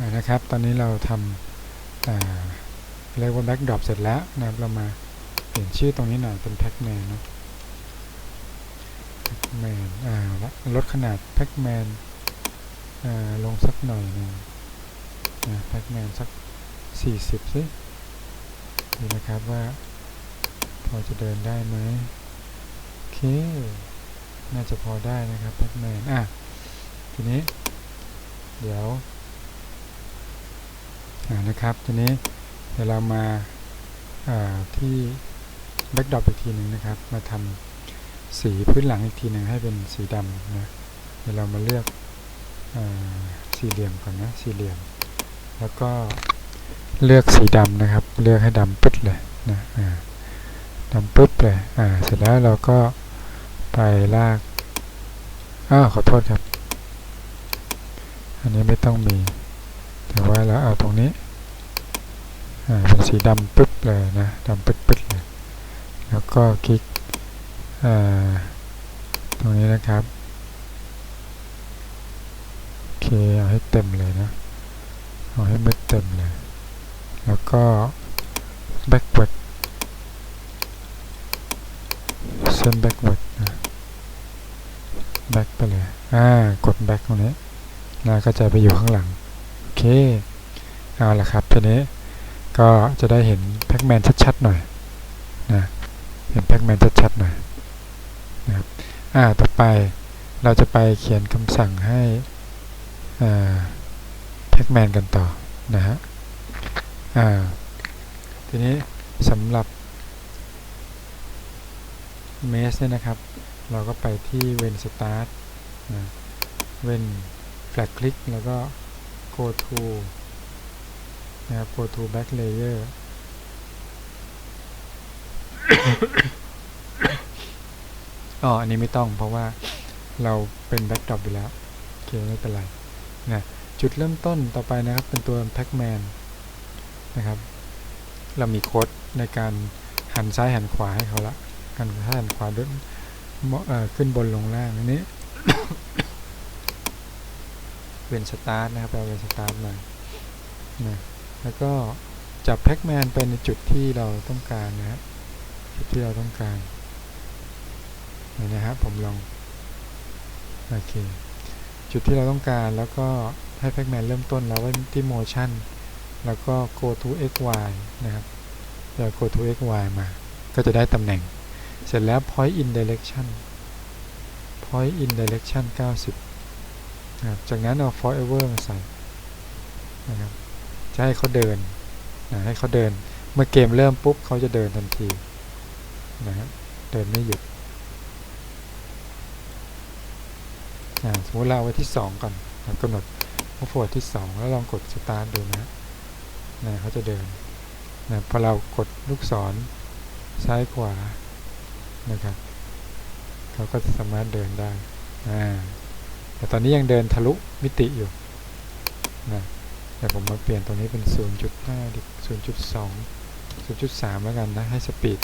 นะครับ ตอนนี้เราทำเรียกว่า backdrop เสร็จแล้วนะครับ เรามาเปลี่ยนชื่อตรงนี้หน่อยเป็น pacman เนะ pacman อ่าลดขนาด pacman อ่าลงสักหน่อยหนึงนะ pacman สัก 40สิดูนะครับว่า พอจะเดินได้ไหมโอเค น่าจะพอได้นะครับ pacman อะทีนี้ เดี๋ยว นะครับ ทีนี้เดี๋ยวเรามาาที่ backdrop อีกทีหนึ่งนะครับ มาทำสีพื้นหลังอีกทีหนึ่งให้เป็นสีดำนะเดี๋ยวเรามาเลือกอสี่เหลี่ยมก่อนนะสี่เหลี่ยม แล้วก็เลือกสีดำนะครับ เลือกให้ดำปึ๊ดเลยนะอ่าดำปึ๊บเลยอ่าเสร็จแล้วเราก็ไปลากอ้าวขอโทษครับ อันนี้ไม่ต้องมี แต่ว่าเราเอาตรงนี้เป็นสีดำปึ๊บเลยนะดำปึ๊ดปึ๊ดเลยแล้วก็คลิกตรงนี้นะครับโอเคเอาให้เต็มเลยนะเอาให้มืดเต็มเลย แล้วก็ backward เส้น backward นะ back ไปเลยอ่ากด back ตรงนี้นะก็จะไปอยู่ข้างหลัง เค เอาละครับทีนี้ก็จะได้เห็นแพ็กแมนชัดๆหน่อยนะเห็นแพ็กแมนชัดๆหน่อยนะครับอ่าต่อไปเราจะไปเขียนคำสั่งให้แพ็กแมนกันต่อนะฮะอ่าทีนี้สำหรับเมสเนี่ยนะครับ เราก็ไปที่เวนสตาร์ทนะเวนแฟลกคลิกแล้วก็ go to นะครับ go to back layer อ๋อ อันนี้ไม่ต้องเพราะว่าเราเป็น backdrop อยู่แล้ว โอเค ไม่เป็นไรนะจุดเริ่มต้นต่อไปนะครับ เป็นตัว pacman นนะครับ เรามีโค้ดในการหันซ้ายหันขวาให้เขาละหันซ้ายหันขวาด้วยขึ้นบนลงล่างอันนี้ เป็นสตาร์ทนะครับเราเป็นสตาร์ทมานะแล้วก็จับแพ็กแมนไปในจุดที่เราต้องการนะฮะจุดที่เราต้องการนี่นะครับผมลองโอเคจุดที่เราต้องการแล้วก็ให้แพ็กแมนเริ่มต้นแล้วไว้ที่ motion แล้วก็ go to x y นะครับเดี๋ยว go to x y มา ก็จะได้ตำแหน่ง เสร็จแล้ว point in direction point in direction 90นะครับ จากนั้นเอา forever มาใส่นะครับจะให้เขาเดินนะให้เขาเดิน เมื่อเกมเริ่มปุ๊บเขาจะเดินทันทีนะครับเดินไม่หยุดสมมติเราไว้ที่ 2 ก่อนนะกำหนดว่าโฟร์ที่ 2 แล้วลองกด start ดูนะนะเขาจะเดินนะพอเรากดลูกศรซ้ายขวานะครับเขาก็จะสามารถเดินได้อ่า แต่ตอนนี้ยังเดินทะลุมิติอยู่นะแต่ผมมาเปลี่ยนตรงนี้เป็น 0.5ดิ0.2 0.3 แล้วกันนะ ให้สปีด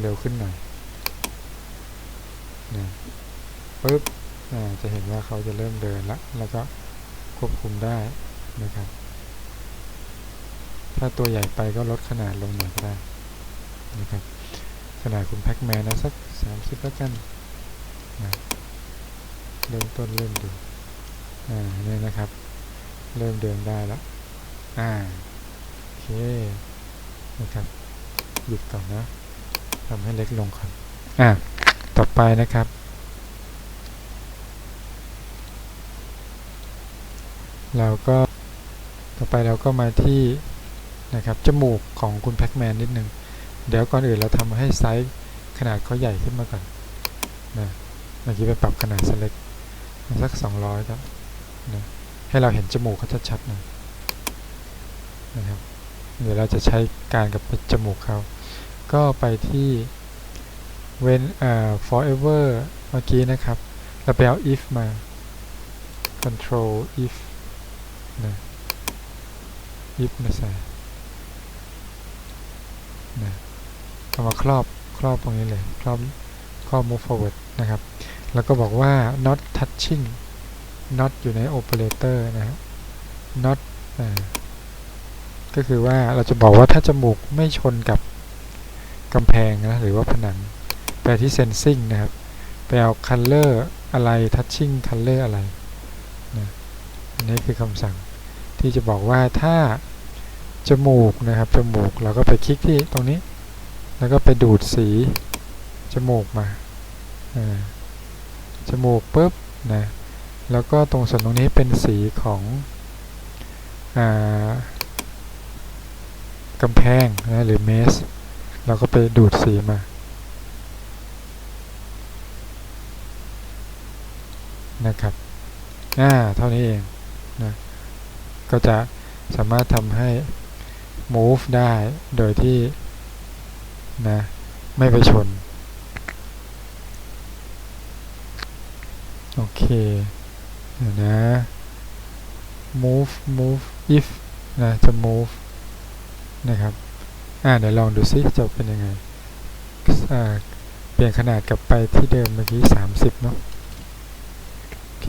เร็วขึ้นหน่อยนะปึ๊บอ่าจะเห็นว่าเขาจะเริ่มเดินละ แล้วก็ควบคุมได้นะครับ ถ้าตัวใหญ่ไปก็ลดขนาดลงหน่อยก็ได้นะครับขนาดคุณแพ็กแมนนะสัก 30 แล้วกันนะ เริ่มต้นเริ่มดูอ่าเนี่ยนะครับ เริ่มเดินได้แล้วอ่าโอเคนะครับหยุดก่อนนะทำให้เล็กลงก่อนอ่าต่อไปนะครับเราก็ต่อไปเราก็มาที่นะครับจมูกของคุณแพ็กแมนนิดนึง เดี๋ยวก่อนอื่นเราทำให้ไซส์ขนาดเขาใหญ่ขึ้นมาก่อนนะเมื่อกี้ไปปรับขนาดเล็ก สัก200ครับนะให้เราเห็นจมูกเขาชัดๆหน่อยนะครับ เดี๋ยวเราจะใช้การกับจมูกเขา ก็ไปที่ when อ่า forever เมื่อกี้นะครับ เราไปเอา if มา control if นะ if มาใส่นะเอามาครอบครอบตรงนี้เลย ครอบครอบ move forward นะครับ แล้วก็บอกว่า not touching not อยู่ใน operator นะฮะ not ก็คือว่าเราจะบอกว่าถ้าจมูกไม่ชนกับกำแพงนะหรือว่าผนังไปที่ sensing นะครับไปเอา color อะไร touching color อะไรนะอันนี้คือคำสั่งที่จะบอกว่าถ้าจมูกนะครับจมูกเราก็ไปคลิกที่ตรงนี้ แล้วก็ไปดูดสีจมูกมาอ่า จมูกปุ๊บนะแล้วก็ตรงส่วนตรงนี้เป็นสีของอกำแพงนะหรือเมสเราก็ไปดูดสีมานะครับอ่าเท่านี้เองนะก็จะสามารถทำให้ move ได้โดยที่นะไม่ไปชน โอเคเดี๋ยวนะ move move if นะจะ move นะครับ อ่าเดี๋ยวลองดูซิจะเป็นยังไงอ่าเปลี่ยนขนาดกลับไปที่เดิมเมื่อกี้ 30 เนาะโอเค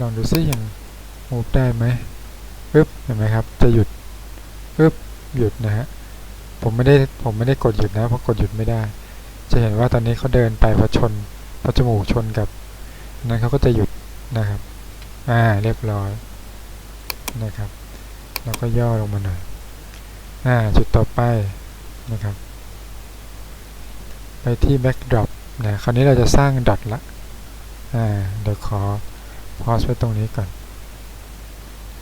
ลองดูซิยัง move ได้ไหมปึ๊บเห็นไหมครับ จะหยุดปึ๊บหยุดนะฮะ ผมไม่ได้ ผมไม่ได้กดหยุดนะ เพราะกดหยุดไม่ได้ จะเห็นว่าตอนนี้เขาเดินไปพอชนพอจมูกชนกับ นั้นเขาก็จะหยุดนะครับ อ่า เรียบร้อยนะครับแล้วก็ย่อลงมาหน่อย อ่า จุดต่อไปนะครับ ไปที่ backdrop นะ คราวนี้เราจะสร้างดอทละ อ่า เดี๋ยวขอพอสไว้ตรงนี้ก่อน